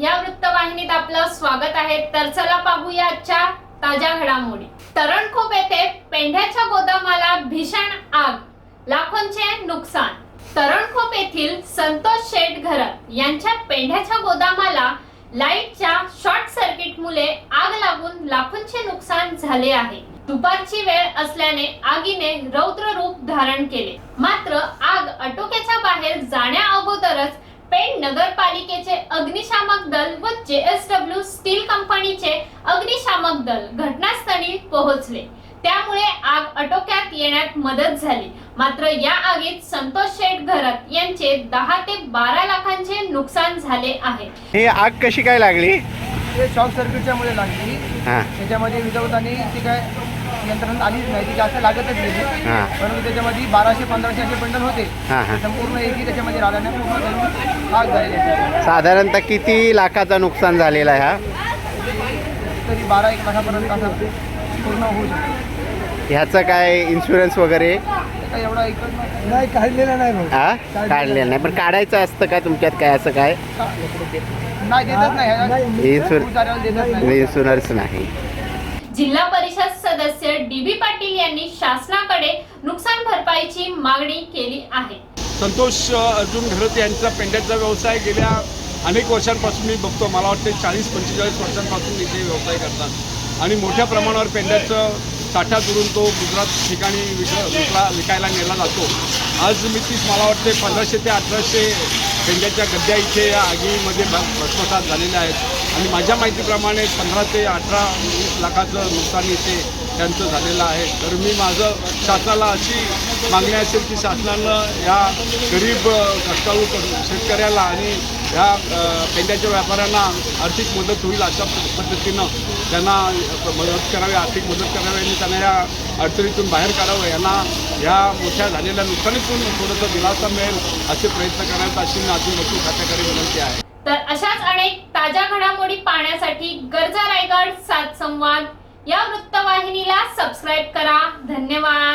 या वृत्तवाहिनीत आपलं स्वागत आहे. तर चला पाहूया आजच्या ताज्या घडामोडी. तरणखोप येथे पेंढ्याच्या गोदामाला भीषण आग लाखोंचे नुकसान. तरणखोप येथील संतोष शेठ घरत यांच्या पेंढ्याच्या गोदामाला लाईटच्या शॉर्ट सर्किट मुळे आग लागून लाखोंचे नुकसान झाले आहे. दुपारची वेळ असल्याने आगीने रौद्र रूप धारण केले. मात्र आग अटोक्याच्या बाहेर जाण्या पेण नगरपालिकेचे अग्निशामक दल व जेएसडब्ल्यू स्टील कंपनीचे अग्निशामक दल घटनास्थळी पोहोचले त्यामुळे आग आटोक्यात येण्यात मदत झाली मात्र या आगीत संतोष शेठ घरत यांचे दहा ते बारा लाखांचे नुकसान झाले आहे ही आग कशी काय लागली ते शॉर्ट सर्किटच्या मुळे लागली हां त्याच्यामध्ये विजवताना ती काय यंत्रणा आलीच नाही ती जास्त लागतच गेली. हां. परंतु त्याच्यामध्ये बाराशे पंधराशे असे बंडल होते. हां हां. संपूर्ण एकी त्याच्यामध्ये रागाने पूर्ण करून आग झालेली आहे. साधारणतः किती लाखाचं नुकसान झालेलं आहे हा? तरी बारा एक लाखापर्यंत असं पूर्ण होऊ शकतो. ह्याचं काय इन्शुरन्स वगैरे? काय एवढा नाही. काढलेलं नाही हा? काढलेलं नाही. पण काढायचं असतं का तुमच्यात काय असं काय? नाही देतच नाही. इन्शुर- खूप साऱ्याला देतच नाही. इन्शुरन्स नाही. जिल्हा परिषद सदस्य डी बी पाटील यांनी शासनाकडे नुकसान भरपाईची मागणी केली आहे. संतोष अर्जुन घरत यांचा पेंड्याचा व्यवसाय गेल्या अनेक वर्षांपासून मी बघतो. मला वाटते चाळीस पंचेचाळीस वर्षांपासून इथे व्यवसाय करतात. आणि मोठ्या प्रमाणावर पेंड्याचं साठा करून तो गुजरात ठिकाणी विक विकला विकायला नेला जातो. आज मी तीच मला वाटते पंधराशे ते अठराशे पेंड्याच्या गद्द्या इथे या आगीमध्ये भस्मसात झालेल्या आहेत. आणि माझ्या माहितीप्रमाणे पंधरा ते अठरा वीस लाखाचं नुकसान इथे त्यांचं झालेलं आहे. तर मी माझं शासनाला अशी मागणी असेल की शासनानं या गरीब कष्टाळू शेतकऱ्याला आणि ह्या अ, पेंड्याच्या व्यापाऱ्यांना आर्थिक मदत होईल अशा पद्धतीनं त्यांना मदत करावी आर्थिक मदत करावी आणि त्यांना या अडचणीतून बाहेर काढावं. यांना ह्या मोठ्या झालेल्या नुकसानीतून थोडंसं दिलासा मिळेल असे प्रयत्न करायचा अशी माझी वस्तू खात्याकडे विनंती आहे. तर अशाच अनेक ताज्या घडामोडी पाहण्यासाठी गरजा रायगड सात संवाद या वृत्तवाहिनीला सबस्क्राईब करा. धन्यवाद.